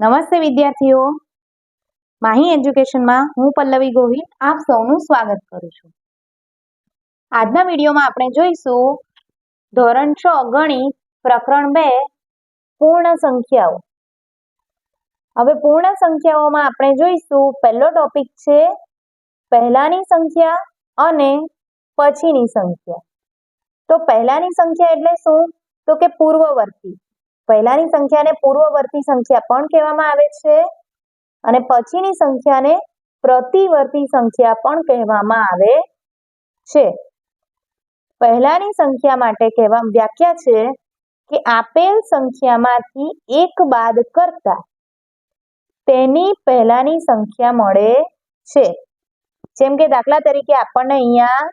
નમસ્તે વિદ્યાર્થીઓ. માહી એજ્યુકેશનમાં હું પલ્લવી ગોહિલ આપ સૌનું સ્વાગત કરું છું. આજના વિડીયોમાં આપણે જોઈશું ધોરણ છ ગણિત પ્રકરણ બે પૂર્ણ સંખ્યાઓ. હવે પૂર્ણ સંખ્યાઓમાં આપણે જોઈશું પહેલો ટોપિક છે પહેલાની સંખ્યા અને પછીની સંખ્યા. તો પહેલાની સંખ્યા એટલે શું? તો કે પૂર્વવર્તી. પહેલાની સંખ્યાને પૂર્વવર્તી સંખ્યા પણ કહેવામાં આવે છે અને પછીની સંખ્યાને પ્રતિવર્તી સંખ્યા પણ કહેવામાં આવે છે. પહેલાની સંખ્યા માટે કહેવા વ્યાખ્યા છે કે આપેલ સંખ્યામાંથી એક બાદ કરતા તેની પહેલાની સંખ્યા મળે છે. જેમ કે દાખલા તરીકે આપણને અહીંયા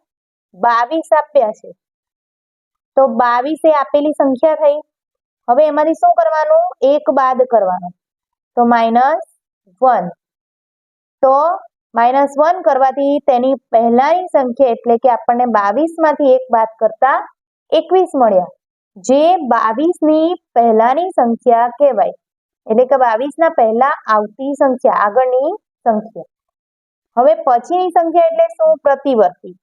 બાવીસ આપ્યા છે. તો બાવીસ એ આપેલી સંખ્યા થઈ. હવે એમાંથી શું કરવાનું? એક બાદ કરવાનું. તો માઇનસ વન તો માઇનસ વન કરવાથી તેની પહેલાની સંખ્યા એટલે કે આપણને બાવીસમાંથી એક બાદ કરતા એકવીસ મળ્યા. જે બાવીસની પહેલાની સંખ્યા કહેવાય. એટલે કે બાવીસના પહેલા આવતી સંખ્યા, આગળની સંખ્યા. હવે પછીની સંખ્યા એટલે શું? પ્રતિવર્તી.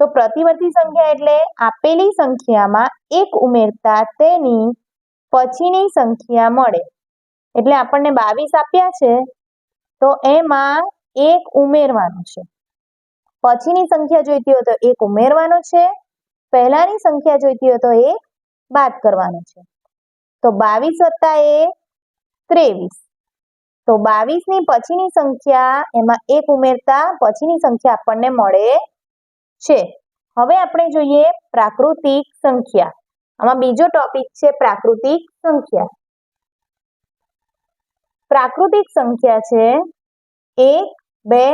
તો પ્રતિવર્તી સંખ્યા એટલે આપેલી સંખ્યામાં એક ઉમેરતા તેની પછીની સંખ્યા મળે. એટલે આપણને બાવીસ આપ્યા છે, તો એમાં એક ઉમેરવાનું છે. પછીની સંખ્યા જોઈતી હોય તો એક ઉમેરવાનો છે, પહેલાની સંખ્યા જોઈતી હોય તો એક બાદ કરવાનો છે. તો બાવીસ વત્તા એ ત્રેવીસ. તો બાવીસની પછીની સંખ્યા એમાં એક ઉમેરતા પછીની સંખ્યા આપણને મળે છે. હવે આપણે જોઈએ પ્રાકૃતિક સંખ્યા. આમાં બીજો ટોપિક છે પ્રાકૃતિક સંખ્યા. પ્રાકૃતિક સંખ્યા છે એક, બે,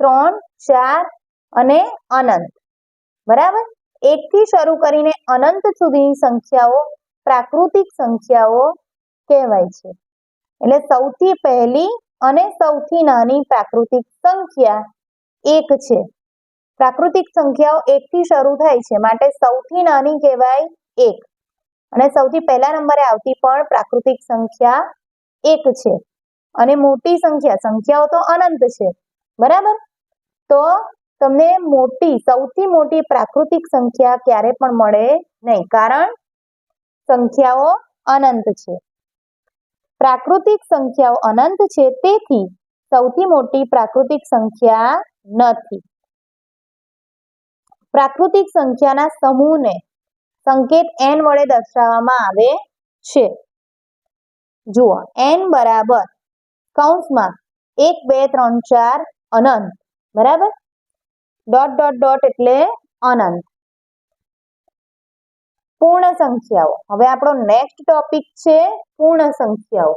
ત્રણ, ચાર અને અનંત. બરાબર? એકથી શરૂ કરીને અનંત સુધીની સંખ્યાઓ પ્રાકૃતિક સંખ્યાઓ કહેવાય છે. એટલે સૌથી પહેલી અને સૌથી નાની પ્રાકૃતિક સંખ્યા એક છે. પ્રાકૃતિક સંખ્યાઓ એકથી શરૂ થાય છે. માટે સૌથી નાની કહેવાય એક. અને સૌથી પહેલા નંબરે આવતી પણ પ્રાકૃતિક સંખ્યા એક છે. અને મોટી સંખ્યા, સંખ્યાઓ તો અનંત છે. બરાબર? તો તમને મોટી, સૌથી મોટી પ્રાકૃતિક સંખ્યા ક્યારે પણ મળે નહીં. કારણ સંખ્યાઓ અનંત છે. પ્રાકૃતિક સંખ્યાઓ અનંત છે, તેથી સૌથી મોટી પ્રાકૃતિક સંખ્યા નથી. પ્રાકૃતિક સંખ્યાના સમૂહને સંકેત એન વડે દર્શાવવામાં આવે છે. જુઓ એન બરાબર કૌંસમાં એક, બે, ત્રણ, ચાર અનંત, બરાબર? ડોટ ડોટ ડોટ એટલે અનંત. પૂર્ણ સંખ્યાઓ. હવે આપણો નેક્સ્ટ ટોપિક છે પૂર્ણ સંખ્યાઓ.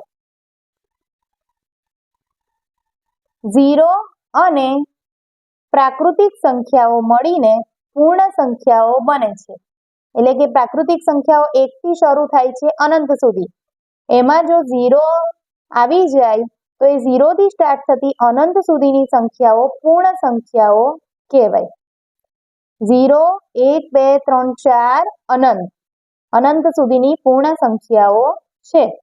ઝીરો અને પ્રાકૃતિક સંખ્યાઓ મળીને પૂર્ણ સંખ્યાઓ બને છે. એટલે કે પ્રાકૃતિક સંખ્યાઓ એકથી શરૂ થાય છે અનંત સુધી. એમાં જો ઝીરો આવી જાય, તો એ ઝીરોથી સ્ટાર્ટ થતી અનંત સુધીની સંખ્યાઓ પૂર્ણ સંખ્યાઓ કહેવાય. ઝીરો, એક, બે, ત્રણ, ચાર, અનંત. અનંત સુધીની પૂર્ણ સંખ્યાઓ છે.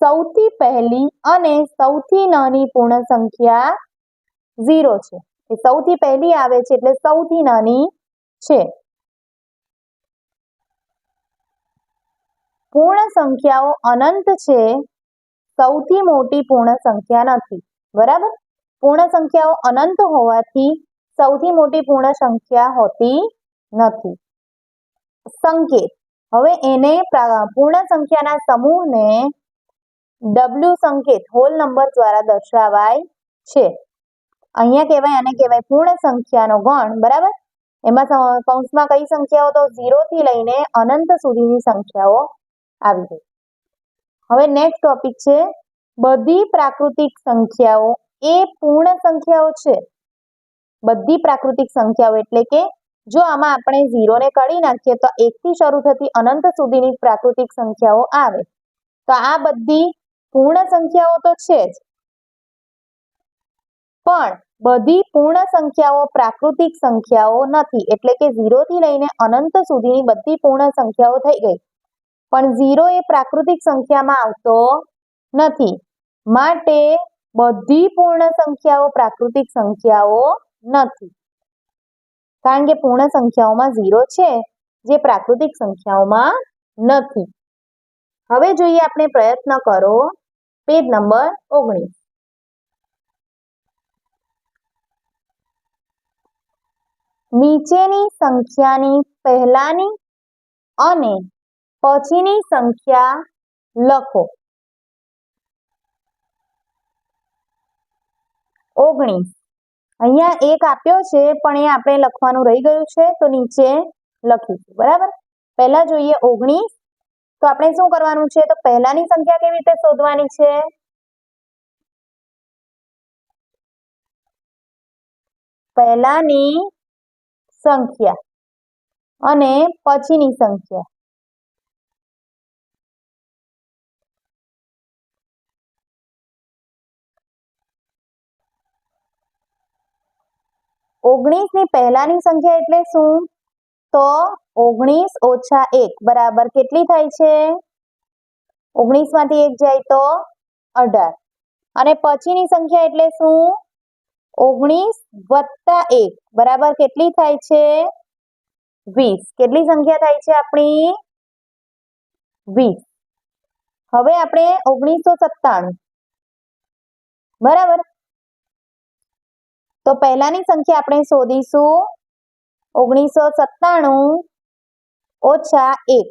સૌથી પહેલી અને સૌથી નાની પૂર્ણ સંખ્યા ઝીરો છે. એ સૌથી પહેલી આવે છે એટલે સૌથી નાની છે. પૂર્ણ સંખ્યાઓ અનંત છે, સૌથી મોટી પૂર્ણ સંખ્યા નથી. બરાબર? પૂર્ણ સંખ્યાઓ અનંત હોવાથી સૌથી મોટી પૂર્ણ સંખ્યા હોતી નથી. સંકેત. હવે એને પૂર્ણ સંખ્યાના સમૂહને ડબલ્યુ સંકેત હોલ નંબર દ્વારા દર્શાવાય છે. અહીંયા કહેવાય, આને કહેવાય પૂર્ણ સંખ્યાનો ગણ. બરાબર? એમાં કૌંસમાં કઈ સંખ્યાઓ તો ઝીરો થી લઈને અનંત સુધીની સંખ્યાઓ આવી ગઈ. હવે નેક્સ્ટ ટોપિક છે, બધી પ્રાકૃતિક સંખ્યાઓ એ પૂર્ણ સંખ્યાઓ છે. બધી પ્રાકૃતિક સંખ્યાઓ એટલે કે જો આમાં આપણે ઝીરોને કાઢી નાખીએ તો એકથી શરૂ થતી અનંત સુધીની પ્રાકૃતિક સંખ્યાઓ આવે. તો આ બધી પૂર્ણ સંખ્યાઓ તો છે જ. પણ બધી પૂર્ણ સંખ્યાઓ પ્રાકૃતિક સંખ્યાઓ નથી. એટલે કે ઝીરોથી લઈને અનંત સુધીની બધી પૂર્ણ સંખ્યાઓ થઈ ગઈ. પણ ઝીરો એ પ્રાકૃતિક સંખ્યામાં આવતો નથી. માટે બધી પૂર્ણ સંખ્યાઓ પ્રાકૃતિક સંખ્યાઓ નથી. કારણ કે પૂર્ણ સંખ્યાઓમાં ઝીરો છે, જે પ્રાકૃતિક સંખ્યાઓમાં નથી. હવે જોઈએ આપણે પ્રયત્ન કરો. પેજ નંબર ઓગણીસ. નીચેની સંખ્યાની પહેલાની અને પછીની સંખ્યા લખો. ઓગણીસ. અહીંયા એક આપ્યો છે, પણ એ આપણે લખવાનું રહી ગયું છે, તો નીચે લખીશું, બરાબર? પહેલા જોઈએ ઓગણીસ. તો આપણે શું કરવાનું છે, તો પહેલાની સંખ્યા કેવી રીતે શોધવાની છે? પહેલાની સંખ્યા અને પછીની સંખ્યા. ઓગણીસની પહેલાની સંખ્યા એટલે શું? તો ઓગણીસ ઓછા એક, બરાબર કેટલી થાય છે? ઓગણીસમાંથી એક જાય તો અઢાર. અને પછીની સંખ્યા એટલે શું? ઓગણીસ વત્તા એક, બરાબર કેટલી થાય છે? વીસ. કેટલી સંખ્યા થાય છે આપણી? વીસ. હવે આપણે ઓગણીસો સત્તાણું. બરાબર? તો પહેલાની સંખ્યા આપણે શોધીશું. ઓગણીસો સત્તાણું ઓછા એક.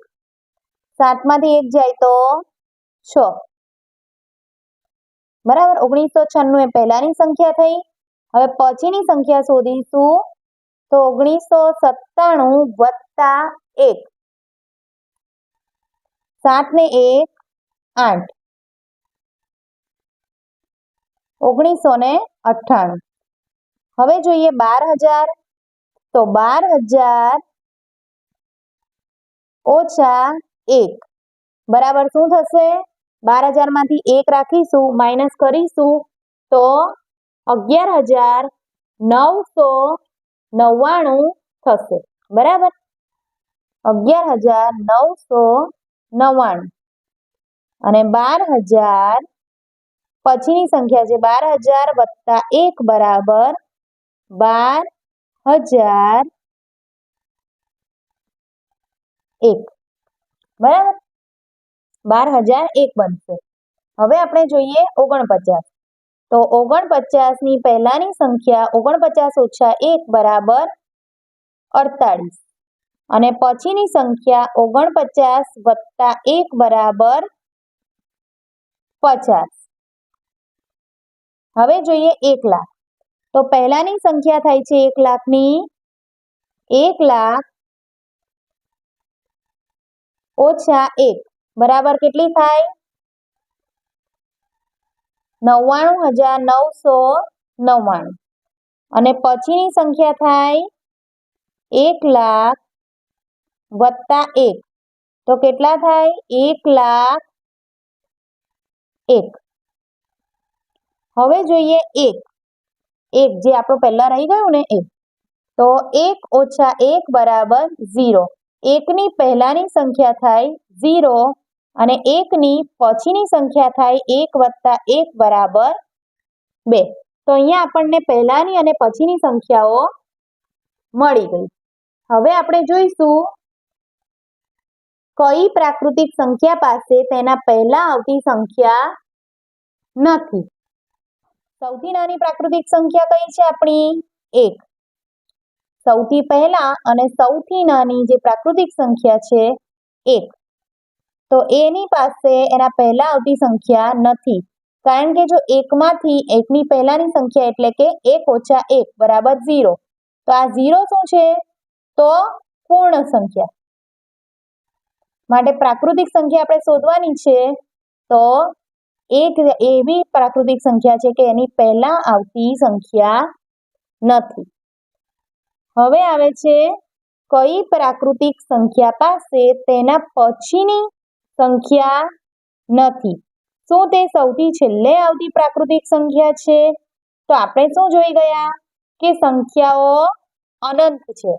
સાતમાંથી એક જાય તો છ. બરાબર ઓગણીસો છન્નું એ પહેલાની સંખ્યા થઈ. હવે પછીની સંખ્યા શોધીશું. તો ઓગણીસો સત્તાણું વત્તા એક. સાત ને એક, આઠ. ઓગણીસો ને અઠ્ઠાણું. હવે જોઈએ બાર હજાર. તો બાર હજાર ઓછા એક. બરાબર શું થશે? બાર હજારમાંથી એક રાખીશું, માઇનસ કરીશું. તો અગિયાર હજાર નવસો નવ્વાણું થશે. બરાબર? અગિયાર હજાર નવસો નવ્વાણું. અને બાર હજાર, પછીની સંખ્યા છે બાર હજાર વત્તા એક બરાબર બાર હજાર એક. બરાબર? બાર હજાર એક બનશે. હવે આપણે જોઈએ ઓગણપચાસ. તો ઓગણપચાસની પહેલાની સંખ્યા ઓગણપચાસ ઓછા એક બરાબર અડતાળીસ. અને પછીની સંખ્યા ઓગણપચાસ વત્તા એક બરાબર પચાસ. હવે જોઈએ એક લાખ તો પહેલાની સંખ્યા થાય છે એક લાખની, એક લાખ ઓછા એક. બરાબર કેટલી થાય? નવ્વાણું હજાર નવસો નવ્વાણું. અને પછીની સંખ્યા થાય એક લાખ વત્તા એક. તો કેટલા થાય? એક લાખ એક. હવે જોઈએ એક. એક જે આપણું પહેલા રહી ગયું ને એ. તો એક ઓછા એક બરાબર ઝીરો. એકની પહેલાની સંખ્યા થાય ઝીરો અને એકની પછીની સંખ્યા થાય એક વત્તા એક બરાબર બે. તો અહીંયા આપણને પહેલાની અને પછીની સંખ્યાઓ મળી ગઈ. હવે આપણે જોઈશું કઈ પ્રાકૃતિક સંખ્યા પાસે તેના પહેલા આવતી સંખ્યા નથી. સૌથી નાની પ્રાકૃતિક સંખ્યા કઈ છે આપણી? એક. સૌથી પહેલા અને સૌથી નાની જે પ્રાકૃતિક સંખ્યા છે, એક. તો એની પાસે એના પહેલા આવતી સંખ્યા નથી. કારણ કે જો એકમાંથી એકની પહેલાની સંખ્યા એટલે કે એક ઓછા એક, બરાબર ઝીરો. તો આ ઝીરો શું છે? તો પૂર્ણ સંખ્યા. માટે પ્રાકૃતિક સંખ્યા આપણે શોધવાની છે, તો એક એવી પ્રાકૃતિક સંખ્યા છે કે એની પહેલા આવતી સંખ્યા નથી. હવે આવે છે કઈ પ્રાકૃતિક સંખ્યા પાસે તેના પછીની સંખ્યા નથી. શું તે સૌથી છેલ્લે આવતી પ્રાકૃતિક સંખ્યા છે? તો આપણે શું જોઈ ગયા? કે સંખ્યાઓ અનંત છે.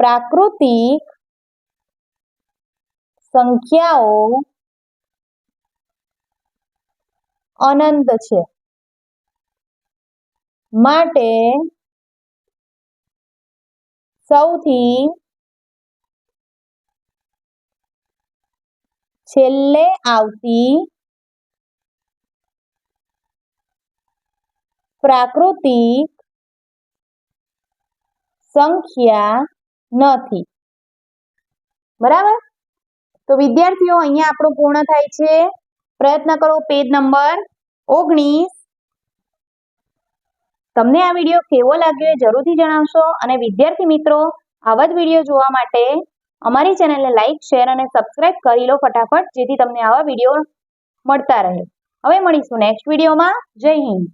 પ્રાકૃતિક સંખ્યાઓ અનંત છે. માટે સૌથી છેલ્લે આવતી પ્રાકૃતિક સંખ્યા નથી. બરાબર? તો વિદ્યાર્થીઓ, અહીંયા આપણું પૂર્ણ થાય છે. પ્રયત્ન કરો. પેજ નંબર ઓગણીસ. તમને આ વીડિયો કેવો લાગ્યો એ જરૂરથી જણાવશો. અને વિદ્યાર્થી મિત્રો, આવા જ વીડિયો જોવા માટે અમારી ચેનલને લાઈક, શેર અને સબસ્ક્રાઇબ કરી લો ફટાફટ, જેથી તમને આવા વીડિયો મળતા રહે. હવે મળીશું નેક્સ્ટ વિડીયોમાં. જય હિન્દ.